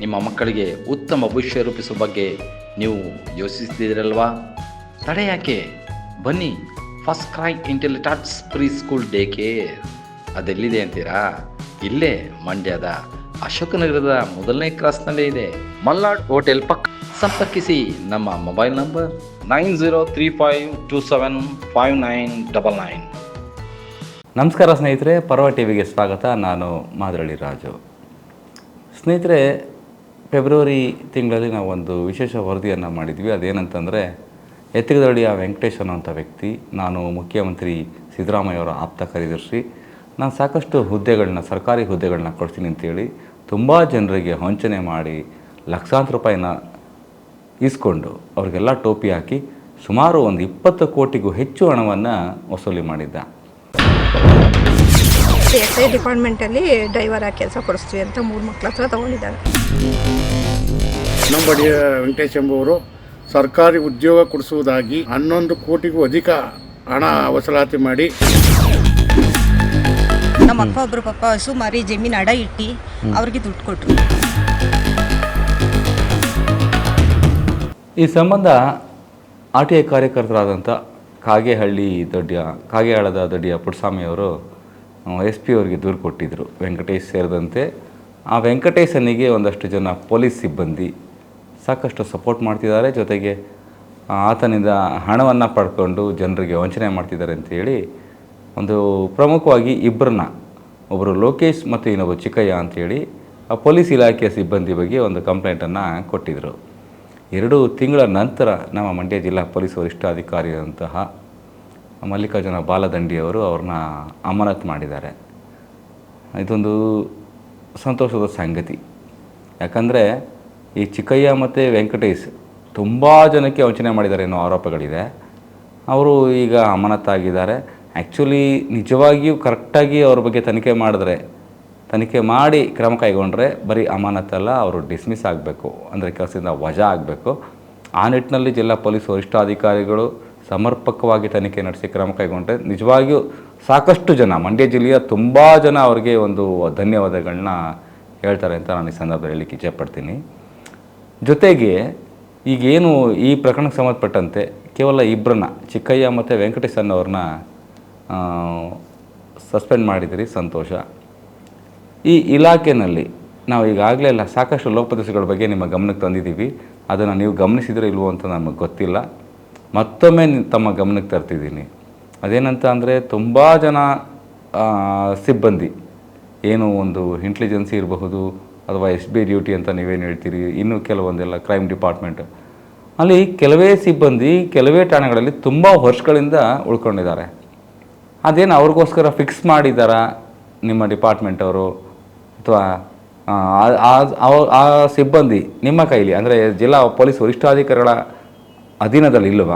ನಿಮ್ಮ ಮಕ್ಕಳಿಗೆ ಉತ್ತಮ ಭವಿಷ್ಯ ರೂಪಿಸುವ ಬಗ್ಗೆ ನೀವು ಯೋಚಿಸ್ತಿದ್ದೀರಲ್ವಾ? ತಡೆ ಯಾಕೆ? ಬನ್ನಿ FirstCry Intellitots preschool day care ಅದೆಲ್ಲಿದೆ ಅಂತೀರಾ? ಇಲ್ಲೇ, ಮಂಡ್ಯದ ಅಶೋಕನಗರದ ಮೊದಲನೇ ಕ್ರಾಸ್ನಲ್ಲೇ ಇದೆ. ಮಲ್ನಾಡ್ ಹೋಟೆಲ್ ಪಕ್ಕ. ಸಂಪರ್ಕಿಸಿ ನಮ್ಮ mobile number nine zero three five two seven five nine double nine. ನಮಸ್ಕಾರ ಸ್ನೇಹಿತರೆ, ಪರ್ವ ಟಿವಿಗೆ ಸ್ವಾಗತ. ನಾನು ಮಾದರಳ್ಳಿ ರಾಜು. ಸ್ನೇಹಿತರೆ ಫೆಬ್ರವರಿ ತಿಂಗಳಲ್ಲಿ ನಾವು ಒಂದು ವಿಶೇಷ ವರದಿಯನ್ನು ಮಾಡಿದ್ವಿ. ಅದೇನಂತಂದರೆ ಎತ್ತಿಗದಳ್ಳಿಯ ವೆಂಕಟೇಶ್ ಅನ್ನೋಂಥ ವ್ಯಕ್ತಿ, ನಾನು ಮುಖ್ಯಮಂತ್ರಿ ಸಿದ್ದರಾಮಯ್ಯವರ ಆಪ್ತ ಕಾರ್ಯದರ್ಶಿ. ನಾನು ಸಾಕಷ್ಟು ಹುದ್ದೆಗಳನ್ನ, ಸರ್ಕಾರಿ ಹುದ್ದೆಗಳನ್ನ ಕೊಡ್ತೀನಿ ಅಂತೇಳಿ ತುಂಬ ಜನರಿಗೆ ವಂಚನೆ ಮಾಡಿ ಲಕ್ಷಾಂತರ ರೂಪಾಯಿನ ಈಸ್ಕೊಂಡು ಅವರಿಗೆಲ್ಲ ಟೋಪಿ ಹಾಕಿ ಸುಮಾರು ಒಂದು ಇಪ್ಪತ್ತು ಕೋಟಿಗೂ ಹೆಚ್ಚು ಹಣವನ್ನು ವಸೂಲಿ ಮಾಡಿದ್ದ. ಎಸ್ ಐ ಡಿಪಾರ್ಟ್ಮೆಂಟಲ್ಲಿ ಡ್ರೈವರ್ ಆಗಿ ಕೆಲಸ ಕೊಡಿಸ್ತೀವಿ ಅಂತ ಮೂರು ಮಕ್ಳ ಹತ್ರ ತೊಗೊಂಡಿದ್ದಾರೆ. ನಮ್ಮ ವೆಂಕಟೇಶ್ ಎಂಬುವರು ಸರ್ಕಾರಿ ಉದ್ಯೋಗ ಕೊಡಿಸುವುದಾಗಿ ಹನ್ನೊಂದು ಕೋಟಿಗೂ ಅಧಿಕ ಹಣ ವಸೂಲಾತಿ ಮಾಡಿ. ನಮ್ಮ ಅಪ್ಪ ಒಬ್ಬರು ಪಪ್ಪ ಹಸು ಮಾರಿ ಜಮೀನು ಅಡ ಇಟ್ಟು ಅವ್ರಿಗೆ ದುಡ್ಡು ಕೊಟ್ಟರು ಈ ಸಂಬಂಧ ಆರ್ ಟಿ ಐ ಕಾರ್ಯಕರ್ತರಾದಂಥ ಕಾಗೇಹಳ್ಳಿ ದೊಡ್ಡಿಯ ಕಾಗೇಹಳ್ಳದ ದೊಡ್ಡಿಯ ಪುಟ್ಟಸ್ವಾಮಿಯವರು ಎಸ್ ಪಿ ಅವರಿಗೆ ದೂರು ಕೊಟ್ಟಿದ್ದರು ವೆಂಕಟೇಶ್ ಸೇರಿದಂತೆ. ಆ ವೆಂಕಟೇಶನಿಗೆ ಒಂದಷ್ಟು ಜನ ಪೊಲೀಸ್ ಸಿಬ್ಬಂದಿ ಸಾಕಷ್ಟು ಸಪೋರ್ಟ್ ಮಾಡ್ತಿದ್ದಾರೆ. ಜೊತೆಗೆ ಆತನಿಂದ ಹಣವನ್ನು ಪಡ್ಕೊಂಡು ಜನರಿಗೆ ವಂಚನೆ ಮಾಡ್ತಿದ್ದಾರೆ ಅಂತೇಳಿ ಒಂದು ಪ್ರಮುಖವಾಗಿ ಇಬ್ಬರನ್ನ ಒಬ್ಬರು ಲೋಕೇಶ್ ಮತ್ತು ಇನ್ನೊಬ್ಬ ಚಿಕ್ಕಯ್ಯ ಅಂಥೇಳಿ ಆ ಪೊಲೀಸ್ ಇಲಾಖೆಯ ಸಿಬ್ಬಂದಿ ಬಗ್ಗೆ ಒಂದು ಕಂಪ್ಲೇಂಟನ್ನು ಕೊಟ್ಟಿದ್ದರು ಎರಡು ತಿಂಗಳ ನಂತರ ನಮ್ಮ ಮಂಡ್ಯ ಜಿಲ್ಲಾ ಪೊಲೀಸ್ ವರಿಷ್ಠಾಧಿಕಾರಿಯಾದಂತಹ ಮಲ್ಲಿಕಾರ್ಜುನ ಬಾಲದಂಡಿಯವರು ಅವ್ರನ್ನ ಅಮಾನತ್ ಮಾಡಿದ್ದಾರೆ. ಇದೊಂದು ಸಂತೋಷದ ಸಂಗತಿ. ಯಾಕಂದರೆ ಈ ಚಿಕ್ಕಯ್ಯ ಮತ್ತು ವೆಂಕಟೇಶ್ ತುಂಬ ಜನಕ್ಕೆ ವಂಚನೆ ಮಾಡಿದ್ದಾರೆ ಅನ್ನೋ ಆರೋಪಗಳಿದೆ. ಅವರು ಈಗ ಅಮಾನತಾಗಿದ್ದಾರೆ. ಆ್ಯಕ್ಚುಲಿ ನಿಜವಾಗಿಯೂ ಕರೆಕ್ಟಾಗಿ ಅವ್ರ ಬಗ್ಗೆ ತನಿಖೆ ಮಾಡಿದ್ರೆ, ತನಿಖೆ ಮಾಡಿ ಕ್ರಮ ಕೈಗೊಂಡ್ರೆ ಬರೀ ಅಮಾನತ್ತಲ್ಲ ಅವರು ಡಿಸ್ಮಿಸ್ ಆಗಬೇಕು. ಅಂದರೆ ಕೆಲಸದಿಂದ ವಜಾ ಆಗಬೇಕು. ಆ ನಿಟ್ಟಿನಲ್ಲಿ ಜಿಲ್ಲಾ ಪೊಲೀಸ್ ವರಿಷ್ಠಾಧಿಕಾರಿಗಳು ಸಮರ್ಪಕವಾಗಿ ತನಿಖೆ ನಡೆಸಿ ಕ್ರಮ ಕೈಗೊಂಡ್ರೆ ನಿಜವಾಗಿಯೂ ಸಾಕಷ್ಟು ಜನ, ಮಂಡ್ಯ ಜಿಲ್ಲೆಯ ತುಂಬ ಜನ ಅವರಿಗೆ ಒಂದು ಧನ್ಯವಾದಗಳನ್ನ ಹೇಳ್ತಾರೆ ಅಂತ ನಾನು ಈ ಸಂದರ್ಭದಲ್ಲಿ ಹೇಳಲಿಕ್ಕೆ ಇಚ್ಛೆಪಡ್ತೀನಿ ಜೊತೆಗೆ ಈಗೇನು ಈ ಪ್ರಕರಣಕ್ಕೆ ಸಂಬಂಧಪಟ್ಟಂತೆ ಕೇವಲ ಇಬ್ಬರನ್ನ ಚಿಕ್ಕಯ್ಯ ಮತ್ತು ವೆಂಕಟೇಶ್ ಅನ್ನೋರನ್ನ ಸಸ್ಪೆಂಡ್ ಮಾಡಿದಿರಿ ಸಂತೋಷ. ಈ ಇಲಾಖೆಯಲ್ಲಿ ನಾವು ಈಗಾಗಲೇ ಎಲ್ಲ ಸಾಕಷ್ಟು ಲೋಪದೋಷಗಳ ಬಗ್ಗೆ ನಿಮ್ಮ ಗಮನಕ್ಕೆ ತಂದಿದ್ದೀವಿ. ಅದನ್ನು ನೀವು ಗಮನಿಸಿದ್ರೆ ಇಲ್ವೋ ಅಂತ ನಮಗೆ ಗೊತ್ತಿಲ್ಲ. ಮತ್ತೊಮ್ಮೆ ತಮ್ಮ ಗಮನಕ್ಕೆ ತರ್ತಿದ್ದೀನಿ. ಅದೇನಂತ ಅಂದರೆ ತುಂಬ ಜನ ಸಿಬ್ಬಂದಿ. ಏನು ಒಂದು ಇಂಟೆಲಿಜೆನ್ಸಿ ಇರಬಹುದು, ಅಥವಾ ಎಸ್ ಬಿ ಡ್ಯೂಟಿ ಅಂತ ನೀವೇನು ಹೇಳ್ತೀರಿ, ಇನ್ನೂ ಕೆಲವೊಂದೆಲ್ಲ ಕ್ರೈಮ್ ಡಿಪಾರ್ಟ್ಮೆಂಟ್ ಅಲ್ಲಿ ಕೆಲವೇ ಸಿಬ್ಬಂದಿ, ಕೆಲವೇ ಠಾಣೆಗಳಲ್ಲಿ ತುಂಬ ವರ್ಷಗಳಿಂದ ಉಳ್ಕೊಂಡಿದ್ದಾರೆ. ಅದೇನು ಅವ್ರಿಗೋಸ್ಕರ ಫಿಕ್ಸ್ ಮಾಡಿದ್ದಾರಾ ನಿಮ್ಮ ಡಿಪಾರ್ಟ್ಮೆಂಟ್ ಅವರು? ಅಥವಾ ಆ ಸಿಬ್ಬಂದಿ ನಿಮ್ಮ ಕೈಲಿ, ಅಂದರೆ ಜಿಲ್ಲಾ ಪೊಲೀಸ್ ವರಿಷ್ಠಾಧಿಕಾರಿಗಳ ಅಧೀನದಲ್ಲಿ ಇಲ್ಲವ?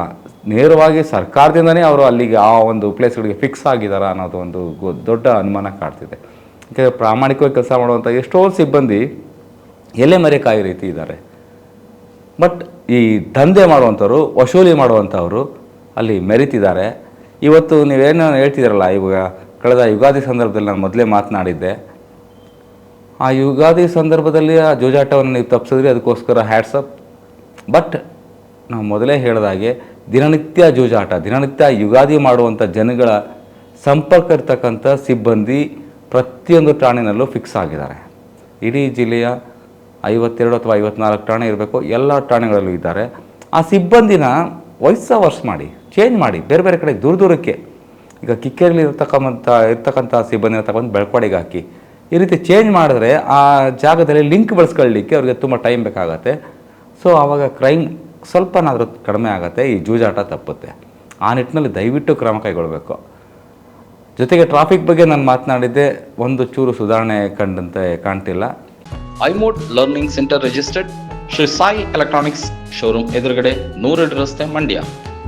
ನೇರವಾಗಿ ಸರ್ಕಾರದಿಂದನೇ ಅವರು ಅಲ್ಲಿಗೆ ಆ ಒಂದು ಪ್ಲೇಸ್ಗಳಿಗೆ ಫಿಕ್ಸ್ ಆಗಿದ್ದಾರೆ ಅನ್ನೋದು ಒಂದು ದೊಡ್ಡ ಅನುಮಾನ ಕಾಡ್ತಿದೆ. ಯಾಕೆಂದರೆ ಪ್ರಾಮಾಣಿಕವಾಗಿ ಕೆಲಸ ಮಾಡುವಂಥ ಎಷ್ಟೋ ಸಿಬ್ಬಂದಿ ಎಲೆ ಮರೆಕಾಯಿ ರೀತಿ ಇದ್ದಾರೆ. ಬಟ್ ಈ ದಂಧೆ ಮಾಡುವಂಥವ್ರು, ವಸೂಲಿ ಮಾಡುವಂಥವ್ರು ಅಲ್ಲಿ ಮೆರಿತಿದ್ದಾರೆ. ಇವತ್ತು ನೀವೇನು ಹೇಳ್ತಿದ್ದೀರಲ್ಲ ಇವಾಗ ಕಳೆದ ಯುಗಾದಿ ಸಂದರ್ಭದಲ್ಲಿ ನಾನು ಮೊದಲೇ ಮಾತನಾಡಿದ್ದೆ. ಆ ಯುಗಾದಿ ಸಂದರ್ಭದಲ್ಲಿ ಆ ಜೋಜಾಟವನ್ನು ನೀವು ತಪ್ಪಿಸಿದ್ರಿ ಅದಕ್ಕೋಸ್ಕರ ಹ್ಯಾಟ್ಸಪ್ ಬಟ್ ನಾವು ಮೊದಲೇ ಹೇಳಿದಾಗೆ ದಿನನಿತ್ಯ ಜೂಜಾಟ, ದಿನನಿತ್ಯ ಯುಗಾದಿ ಮಾಡುವಂಥ ಜನಗಳ ಸಂಪರ್ಕ ಇರ್ತಕ್ಕಂಥ ಸಿಬ್ಬಂದಿ ಪ್ರತಿಯೊಂದು ಠಾಣೆಯಲ್ಲೂ ಫಿಕ್ಸ್ ಆಗಿದ್ದಾರೆ. ಇಡೀ ಜಿಲ್ಲೆಯ ಐವತ್ತೆರಡು ಅಥವಾ ಐವತ್ನಾಲ್ಕು ಠಾಣೆ ಇರಬೇಕು, ಎಲ್ಲ ಠಾಣೆಗಳಲ್ಲೂ ಇದ್ದಾರೆ. ಆ ಸಿಬ್ಬಂದಿನ ವಯಸ್ಸ ವರ್ಷ ಮಾಡಿ ಚೇಂಜ್ ಮಾಡಿ, ಬೇರೆ ಬೇರೆ ಕಡೆ ದೂರ ದೂರಕ್ಕೆ ಈಗ ಕಿಕ್ಕೇರಿಲಿ ಇರ್ತಕ್ಕಂಥ ಇರ್ತಕ್ಕಂಥ ಸಿಬ್ಬಂದಿನ ತಗೊಂಡು ಬೆಳಕೊಡಿಗೆ ಹಾಕಿ ಈ ರೀತಿ ಚೇಂಜ್ ಮಾಡಿದ್ರೆ ಆ ಜಾಗದಲ್ಲಿ ಲಿಂಕ್ ಬೆಳೆಸ್ಕೊಳ್ಳಿಕ್ಕೆ ಅವ್ರಿಗೆ ತುಂಬ ಟೈಮ್ ಬೇಕಾಗತ್ತೆ. ಸೊ ಆವಾಗ ಕ್ರೈಮ್ ಸ್ವಲ್ಪನಾದರೂ ಕಡಿಮೆ ಆಗುತ್ತೆ, ಈ ಜೂಜಾಟ ತಪ್ಪುತ್ತೆ. ಆ ನಿಟ್ಟಿನಲ್ಲಿ ದಯವಿಟ್ಟು ಕ್ರಮ ಕೈಗೊಳ್ಳಬೇಕು ಜೊತೆಗೆ ಟ್ರಾಫಿಕ್ ಬಗ್ಗೆ ನಾನು ಮಾತನಾಡಿದ್ದೆ, ಒಂದು ಚೂರು ಸುಧಾರಣೆ ಕಂಡಂತೆ ಕಾಣ್ತಿಲ್ಲ. ಐಮೋಟ್ learning centre registered Shri Sai electronics showroom ಎದುರುಗಡೆ ನೂರೆರಡು ರಸ್ತೆ Mandya.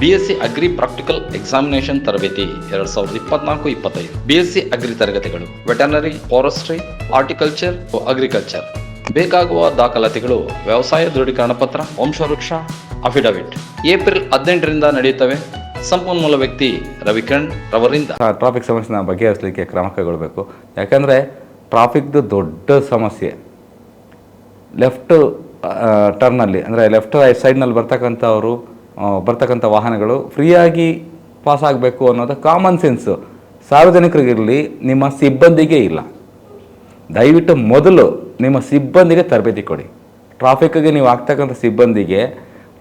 BSc agri practical examination ತರಬೇತಿ ಎರಡ್ ಸಾವಿರದ ಇಪ್ಪತ್ನಾಲ್ಕು, ಇಪ್ಪತ್ತೈದು. ಬಿಎಸ್ಸಿ ಅಗ್ರಿ ತರಗತಿಗಳು ವೆಟನರಿ ಫಾರೆಸ್ಟ್ರಿ ಹಾರ್ಟಿಕಲ್ಚರ್ ಅಗ್ರಿಕಲ್ಚರ್ ಬೇಕಾಗುವ ದಾಖಲಾತಿಗಳು, ವ್ಯವಸಾಯ ದೃಢೀಕರಣ ಪತ್ರ, ವಂಶವೃಕ್ಷ ಅಫಿಡವಿಟ್ ಏಪ್ರಿಲ್ ಹದಿನೆಂಟರಿಂದ ನಡೆಯುತ್ತವೆ. ಸಂಪನ್ಮೂಲ ವ್ಯಕ್ತಿ ರವಿಕಣ್ ರವರಿಂದ. ಟ್ರಾಫಿಕ್ ಸಮಸ್ಯೆನ ಬಗೆಹರಿಸಲಿಕ್ಕೆ ಕ್ರಮ ಕೈಗೊಳ್ಳಬೇಕು. ಯಾಕಂದರೆ ಟ್ರಾಫಿಕ್ದು ದೊಡ್ಡ ಸಮಸ್ಯೆ. ಲೆಫ್ಟ್ ಟರ್ನಲ್ಲಿ ಅಂದರೆ ಲೆಫ್ಟ್ ರೈಟ್ ಸೈಡ್ನಲ್ಲಿ ಬರ್ತಕ್ಕಂಥವರು ಬರ್ತಕ್ಕಂಥ ವಾಹನಗಳು ಫ್ರೀಯಾಗಿ ಪಾಸ್ ಆಗಬೇಕು ಅನ್ನೋದು ಕಾಮನ್ ಸೆನ್ಸು ಸಾರ್ವಜನಿಕರಿಗಿರಲಿ ನಿಮ್ಮ ಸಿಬ್ಬಂದಿಗೆ ಇಲ್ಲ. ದಯವಿಟ್ಟು ಮೊದಲು ನಿಮ್ಮ ಸಿಬ್ಬಂದಿಗೆ ತರಬೇತಿ ಕೊಡಿ. ಟ್ರಾಫಿಕ್ಗೆ ನೀವು ಆಗ್ತಕ್ಕಂಥ ಸಿಬ್ಬಂದಿಗೆ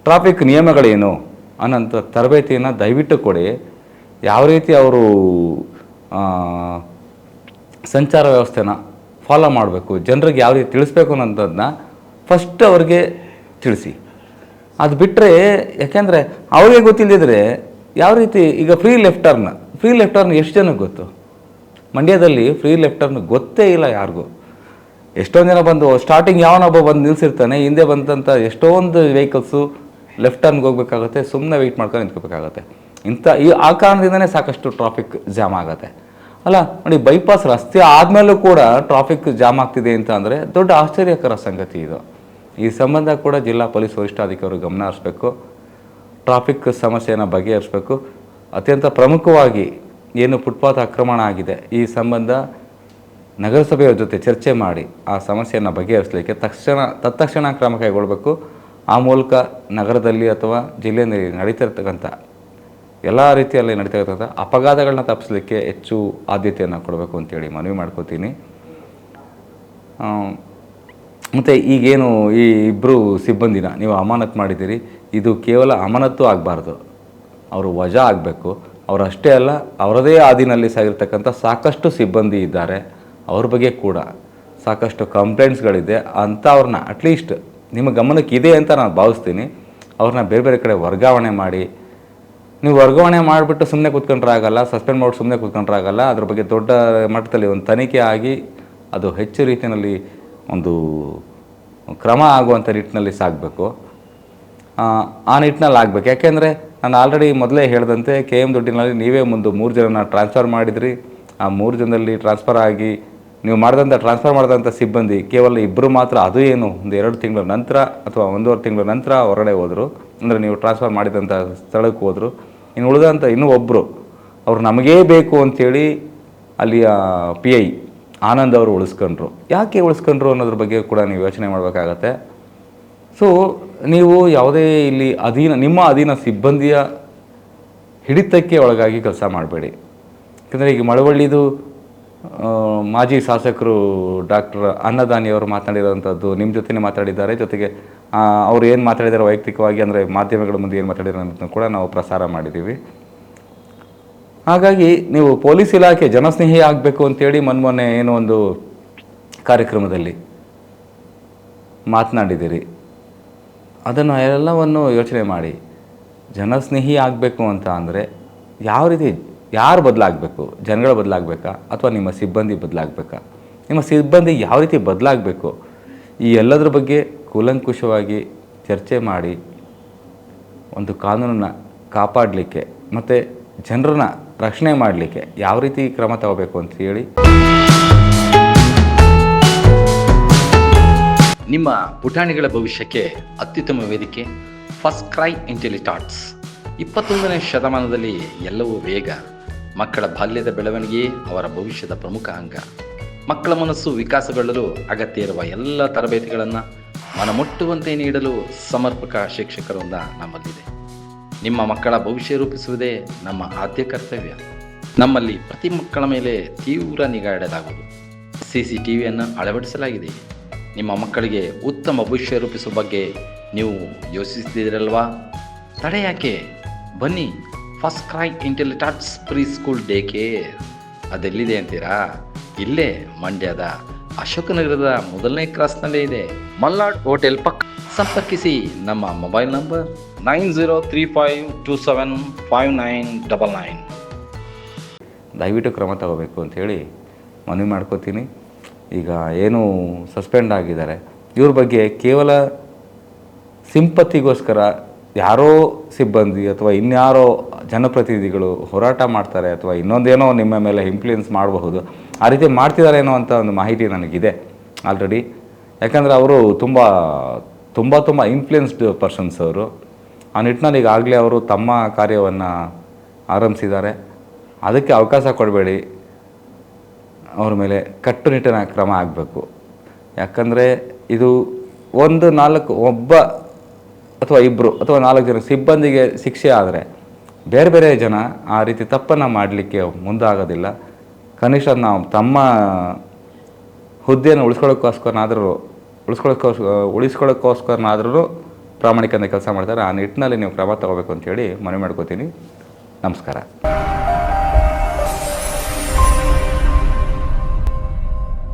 ಟ್ರಾಫಿಕ್ ನಿಯಮಗಳೇನು ಅನ್ನೋಂಥ ತರಬೇತಿಯನ್ನು ದಯವಿಟ್ಟು ಕೊಡಿ. ಯಾವ ರೀತಿ ಅವರು ಸಂಚಾರ ವ್ಯವಸ್ಥೆನ ಫಾಲೋ ಮಾಡಬೇಕು, ಜನರಿಗೆ ಯಾವ ರೀತಿ ತಿಳಿಸ್ಬೇಕು ಅನ್ನೋಂಥದ್ದನ್ನ ಫಸ್ಟ್ ಅವ್ರಿಗೆ ತಿಳಿಸಿ. ಅದು ಬಿಟ್ಟರೆ ಯಾಕೆಂದರೆ ಅವ್ರಿಗೆ ಗೊತ್ತಿಲ್ಲದಿದ್ರೆ ಯಾವ ರೀತಿ ಈಗ free left turn free left turn ಎಷ್ಟು ಜನಕ್ಕೆ ಗೊತ್ತು? ಮಂಡ್ಯದಲ್ಲಿ ಫ್ರೀ ಲೆಫ್ಟ್ ಟರ್ನ್ ಗೊತ್ತೇ ಇಲ್ಲ ಯಾರಿಗೂ. ಎಷ್ಟೊಂದು ಜನ ಬಂದು ಸ್ಟಾರ್ಟಿಂಗ್ ಯಾವನೊಬ್ಬ ಬಂದು ನಿಲ್ಸಿರ್ತಾನೆ, ಹಿಂದೆ ಬಂದಂಥ ಎಷ್ಟೊಂದು ವೆಹಿಕಲ್ಸು ಲೆಫ್ಟ್ ಟರ್ನ್ಗೆ ಹೋಗ್ಬೇಕಾಗುತ್ತೆ ಸುಮ್ಮನೆ ವೆಯ್ಟ್ ಮಾಡ್ಕೊಂಡು ನಿಂತ್ಕೋಬೇಕಾಗತ್ತೆ. ಇಂಥ ಈ, ಆ ಕಾರಣದಿಂದನೇ ಸಾಕಷ್ಟು ಟ್ರಾಫಿಕ್ ಜಾಮ್ ಆಗುತ್ತೆ. ಅಲ್ಲ, ನೋಡಿ ಬೈಪಾಸ್ ರಸ್ತೆ ಆದಮೇಲೂ ಕೂಡ ಟ್ರಾಫಿಕ್ ಜಾಮ್ ಆಗ್ತಿದೆ ಅಂತ ಅಂದರೆ ದೊಡ್ಡ ಆಶ್ಚರ್ಯಕರ ಸಂಗತಿ ಇದು. ಈ ಸಂಬಂಧ ಕೂಡ ಜಿಲ್ಲಾ ಪೊಲೀಸ್ ವರಿಷ್ಠಾಧಿಕಾರಿ ಗಮನ ಹರಿಸ್ಬೇಕು. ಟ್ರಾಫಿಕ್ ಸಮಸ್ಯೆಯನ್ನು ಬಗೆಹರಿಸಬೇಕು. ಅತ್ಯಂತ ಪ್ರಮುಖವಾಗಿ ಏನು ಫುಟ್ಪಾತ್ ಆಕ್ರಮಣ ಆಗಿದೆ. ಈ ಸಂಬಂಧ ನಗರಸಭೆಯ ಜೊತೆ ಚರ್ಚೆ ಮಾಡಿ ಆ ಸಮಸ್ಯೆಯನ್ನು ಬಗೆಹರಿಸಲಿಕ್ಕೆ ತಕ್ಷಣ, ತತ್ಕ್ಷಣ ಕ್ರಮ ಕೈಗೊಳ್ಳಬೇಕು. ಆ ಮೂಲಕ ನಗರದಲ್ಲಿ ಅಥವಾ ಜಿಲ್ಲೆಯಲ್ಲಿ ನಡೀತಿರ್ತಕ್ಕಂಥ ಎಲ್ಲ ರೀತಿಯಲ್ಲಿ ನಡೀತಿರ್ತಕ್ಕಂಥ ಅಪಘಾತಗಳನ್ನ ತಪ್ಪಿಸಲಿಕ್ಕೆ ಹೆಚ್ಚು ಆದ್ಯತೆಯನ್ನು ಕೊಡಬೇಕು ಅಂತೇಳಿ ಮನವಿ ಮಾಡ್ಕೋತೀನಿ. ಮತ್ತು ಈಗೇನು ಈ ಇಬ್ಬರು ಸಿಬ್ಬಂದಿನ ನೀವು ಅಮಾನತ್ ಮಾಡಿದ್ದೀರಿ, ಇದು ಕೇವಲ ಅಮಾನತ್ತು ಆಗಬಾರ್ದು. ಅವರು ವಜಾ ಆಗಬೇಕು. ಅವರಷ್ಟೇ ಅಲ್ಲ, ಅವರದೇ ಆದಿನಲ್ಲಿ ಸಾಗಿರ್ತಕ್ಕಂಥ ಸಾಕಷ್ಟು ಸಿಬ್ಬಂದಿ ಇದ್ದಾರೆ. ಅವ್ರ ಬಗ್ಗೆ ಕೂಡ ಸಾಕಷ್ಟು ಕಂಪ್ಲೇಂಟ್ಸ್ಗಳಿದೆ ಅಂಥವ್ರನ್ನ ಅಟ್ಲೀಸ್ಟ್ ನಿಮ್ಮ ಗಮನಕ್ಕೆ ಇದೆ ಅಂತ ನಾನು ಭಾವಿಸ್ತೀನಿ. ಅವ್ರನ್ನ ಬೇರೆ ಬೇರೆ ಕಡೆ ವರ್ಗಾವಣೆ ಮಾಡಿ. ನೀವು ವರ್ಗಾವಣೆ ಮಾಡಿಬಿಟ್ಟು ಸುಮ್ಮನೆ ಕೂತ್ಕೊಂಡ್ರೆ ಆಗಲ್ಲ ಸಸ್ಪೆಂಡ್ ಮಾಡಿ ಸುಮ್ಮನೆ ಕೂತ್ಕೊಂಡ್ರೆ ಆಗಲ್ಲ, ಅದ್ರ ಬಗ್ಗೆ ದೊಡ್ಡ ಮಟ್ಟದಲ್ಲಿ ಒಂದು ತನಿಖೆ ಆಗಿ ಅದು ಹೆಚ್ಚು ರೀತಿಯಲ್ಲಿ ಒಂದು ಕ್ರಮ ಆಗುವಂಥ ನಿಟ್ಟಿನಲ್ಲಿ ಸಾಗಬೇಕು. ಆ ನಿಟ್ಟಿನಲ್ಲಿ ಆಗಬೇಕು. ಯಾಕೆಂದರೆ ನಾನು ಆಲ್ರೆಡಿ ಮೊದಲೇ ಹೇಳಿದಂತೆ ಕೆ ಎಂ ದುಡ್ಡಿನಲ್ಲಿ ನೀವೇ ಮುಂದೆ ಮೂರು ಜನನ ಟ್ರಾನ್ಸ್ಫರ್ ಮಾಡಿದ್ರಿ. ಆ ಮೂರು ಜನದಲ್ಲಿ ಟ್ರಾನ್ಸ್ಫರ್ ಆಗಿ ನೀವು ಮಾಡಿದಂಥ ಟ್ರಾನ್ಸ್ಫರ್ ಮಾಡಿದಂಥ ಸಿಬ್ಬಂದಿ, ಕೇವಲ ಇಬ್ಬರು ಮಾತ್ರ, ಅದು ಏನು, ಒಂದು ಎರಡು ತಿಂಗಳ ನಂತರ ಅಥವಾ ಒಂದೂವರೆ ತಿಂಗಳ ನಂತರ ಹೊರಗಡೆ ಹೋದರು. ಅಂದರೆ ನೀವು ಟ್ರಾನ್ಸ್ಫರ್ ಮಾಡಿದಂಥ ಸ್ಥಳಕ್ಕೆ ಹೋದರು. ಇನ್ನು ಉಳಿದಂಥ ಇನ್ನೂ ಒಬ್ಬರು ಅವ್ರು ನಮಗೇ ಬೇಕು ಅಂಥೇಳಿ ಅಲ್ಲಿಯ ಪಿ ಐ ಆನಂದ್ ಅವರು ಉಳಿಸ್ಕೊಂಡ್ರು. ಯಾಕೆ ಉಳಿಸ್ಕೊಂಡ್ರು ಅನ್ನೋದ್ರ ಬಗ್ಗೆ ಕೂಡ ನೀವು ಯೋಚನೆ ಮಾಡಬೇಕಾಗತ್ತೆ. ಸೊ ನೀವು ಯಾವುದೇ ಇಲ್ಲಿ ಅಧೀನ, ನಿಮ್ಮ ಅಧೀನ ಸಿಬ್ಬಂದಿಯ ಹಿಡಿತಕ್ಕೆ ಒಳಗಾಗಿ ಕೆಲಸ ಮಾಡಬೇಡಿ. ಯಾಕಂದರೆ ಈಗ ಮಳವಳ್ಳಿದು ಮಾಜಿ ಶಾಸಕರು ಡಾಕ್ಟರ್ ಅನ್ನದಾನಿಯವರು ಮಾತನಾಡಿರೋಂಥದ್ದು ನಿಮ್ಮ ಜೊತೆನೇ ಮಾತಾಡಿದ್ದಾರೆ ಜೊತೆಗೆ ಅವರು ಅವ್ರು ಏನು ಮಾತಾಡಿದ್ದಾರೆ ವೈಯಕ್ತಿಕವಾಗಿ ಅಂದರೆ ಮಾಧ್ಯಮಗಳ ಮುಂದೆ ಏನು ಮಾತಾಡಿದ್ದಾರೆ ಅನ್ನೋದನ್ನು ಕೂಡ ನಾವು ಪ್ರಸಾರ ಮಾಡಿದ್ದೀವಿ. ಹಾಗಾಗಿ ನೀವು ಪೊಲೀಸ್ ಇಲಾಖೆ ಜನಸ್ನೇಹಿ ಆಗಬೇಕು ಅಂತೇಳಿ ಮೊನ್ನೆ ಏನೋ ಒಂದು ಕಾರ್ಯಕ್ರಮದಲ್ಲಿ ಮಾತನಾಡಿದ್ದೀರಿ. ಅದನ್ನು ಎಲ್ಲವನ್ನು ಯೋಚನೆ ಮಾಡಿ. ಜನಸ್ನೇಹಿ ಆಗಬೇಕು ಅಂತ ಅಂದರೆ ಯಾವ ರೀತಿ ಯಾರು ಬದಲಾಗಬೇಕು? ಜನಗಳು ಬದಲಾಗಬೇಕಾ? ಅಥವಾ ನಿಮ್ಮ ಸಿಬ್ಬಂದಿ ಬದಲಾಗಬೇಕಾ? ನಿಮ್ಮ ಸಿಬ್ಬಂದಿ ಯಾವ ರೀತಿ ಬದಲಾಗಬೇಕು? ಈ ಎಲ್ಲದರ ಬಗ್ಗೆ ಕೂಲಂಕುಷವಾಗಿ ಚರ್ಚೆ ಮಾಡಿ ಒಂದು ಕಾನೂನನ್ನು ಕಾಪಾಡಲಿಕ್ಕೆ ಮತ್ತು ಜನರನ್ನ ರಕ್ಷಣೆ ಮಾಡಲಿಕ್ಕೆ ಯಾವ ರೀತಿ ಕ್ರಮ ತಗೋಬೇಕು ಅಂತ ಹೇಳಿ. ನಿಮ್ಮ ಪುಟಾಣಿಗಳ ಭವಿಷ್ಯಕ್ಕೆ ಅತ್ಯುತ್ತಮ ವೇದಿಕೆ ಫಸ್ಟ್ ಕ್ರೈ ಇಂಟೆಲಿಟಾಟ್ಸ್ ಇಪ್ಪತ್ತೊಂದನೇ ಶತಮಾನದಲ್ಲಿ ಎಲ್ಲವೂ ವೇಗ ಮಕ್ಕಳ ಬಾಲ್ಯದ ಬೆಳವಣಿಗೆ, ಅವರ ಭವಿಷ್ಯದ ಪ್ರಮುಖ ಅಂಗ. ಮಕ್ಕಳ ಮನಸ್ಸು ವಿಕಾಸಗೊಳ್ಳಲು ಅಗತ್ಯ ಇರುವ ಎಲ್ಲ ತರಬೇತಿಗಳನ್ನು ಮನಮುಟ್ಟುವಂತೆ ನೀಡಲು ಸಮರ್ಪಕ ಶಿಕ್ಷಕರೊಂದ ನಮ್ಮಲ್ಲಿದೆ. ನಿಮ್ಮ ಮಕ್ಕಳ ಭವಿಷ್ಯ ರೂಪಿಸುವುದೇ ನಮ್ಮ ಆದ್ಯ ಕರ್ತವ್ಯ. ನಮ್ಮಲ್ಲಿ ಪ್ರತಿ ಮಕ್ಕಳ ಮೇಲೆ ತೀವ್ರ ನಿಗಾ ಇಡಲಾಗುವುದು. ಸಿ ಸಿ ಟಿ ವಿಯನ್ನು ಅಳವಡಿಸಲಾಗಿದೆ. ನಿಮ್ಮ ಮಕ್ಕಳಿಗೆ ಉತ್ತಮ ಭವಿಷ್ಯ ರೂಪಿಸುವ ಬಗ್ಗೆ ನೀವು ಯೋಚಿಸಿದ್ದೀರಲ್ವಾ? ತಡೆಯಾಕೆ ಬನ್ನಿ. FirstCry Intellitots preschool day care ಅದೆಲ್ಲಿದೆ ಅಂತೀರಾ? ಇಲ್ಲೇ ಮಂಡ್ಯದ ಅಶೋಕನಗರದ ಮೊದಲನೇ ಕ್ರಾಸ್ನಲ್ಲೇ ಇದೆ. ಮಲ್ನಾಡ್ ಹೋಟೆಲ್ ಪಕ್ಕ. ಸಂಪರ್ಕಿಸಿ ನಮ್ಮ mobile number nine zero three five two seven five nine double nine. ದಯವಿಟ್ಟು ಕ್ರಮ ತಗೋಬೇಕು ಅಂಥೇಳಿ ಮನವಿ ಮಾಡ್ಕೋತೀನಿ. ಈಗ ಏನು ಸಸ್ಪೆಂಡ್ ಆಗಿದ್ದಾರೆ, ಇವ್ರ ಬಗ್ಗೆ ಕೇವಲ ಸಿಂಪತ್ತಿಗೋಸ್ಕರ ಯಾರೋ ಸಿಬ್ಬಂದಿ ಅಥವಾ ಇನ್ಯಾರೋ ಜನಪ್ರತಿನಿಧಿಗಳು ಹೋರಾಟ ಮಾಡ್ತಾರೆ ಅಥವಾ ಇನ್ನೊಂದೇನೋ ನಿಮ್ಮ ಮೇಲೆ ಇನ್ಫ್ಲೂಯೆನ್ಸ್ ಮಾಡಬಹುದು, ಆ ರೀತಿ ಮಾಡ್ತಿದ್ದಾರೇನೋ ಅಂತ ಒಂದು ಮಾಹಿತಿ ನನಗಿದೆ ಆಲ್ರೆಡಿ ಯಾಕಂದರೆ ಅವರು ತುಂಬ ತುಂಬ ತುಂಬ ಇನ್ಫ್ಲುಯೆನ್ಸ್ಡ್ ಪರ್ಸನ್ಸ್ ಅವರು. ಆ ನಿಟ್ಟಿನಲ್ಲಿ ಈಗಾಗಲೇ ಅವರು ತಮ್ಮ ಕಾರ್ಯವನ್ನು ಆರಂಭಿಸಿದ್ದಾರೆ. ಅದಕ್ಕೆ ಅವಕಾಶ ಕೊಡಬೇಡಿ. ಅವ್ರ ಮೇಲೆ ಕಟ್ಟುನಿಟ್ಟಿನ ಕ್ರಮ ಆಗಬೇಕು. ಯಾಕಂದರೆ ಇದು ಒಂದು ನಾಲ್ಕು, ಒಬ್ಬ ಅಥವಾ ಇಬ್ಬರು ಅಥವಾ ನಾಲ್ಕು ಜನ ಸಿಬ್ಬಂದಿಗೆ ಶಿಕ್ಷೆ ಆದರೆ ಬೇರೆ ಬೇರೆ ಜನ ಆ ರೀತಿ ತಪ್ಪನ್ನು ಮಾಡಲಿಕ್ಕೆ ಮುಂದಾಗೋದಿಲ್ಲ. ಕನಿಷ್ಠ ನಾವು ತಮ್ಮ ಹುದ್ದೆಯನ್ನು ಉಳಿಸ್ಕೊಳ್ಳೋಕ್ಕೋಸ್ಕರನಾದರೂ ಉಳಿಸ್ಕೊಳ್ಳೋಕ್ಕೋಸ್ಕರ ಉಳಿಸ್ಕೊಳ್ಳೋಕ್ಕೋಸ್ಕರನಾದರೂ ಪ್ರಾಮಾಣಿಕತೆ ಕೆಲಸ ಮಾಡ್ತಾರೆ. ಆ ನಿಟ್ಟಿನಲ್ಲಿ ನೀವು ಕ್ರಮ ತಗೋಬೇಕು ಅಂತೇಳಿ ಮನವಿ ಮಾಡ್ಕೋತೀನಿ. ನಮಸ್ಕಾರ.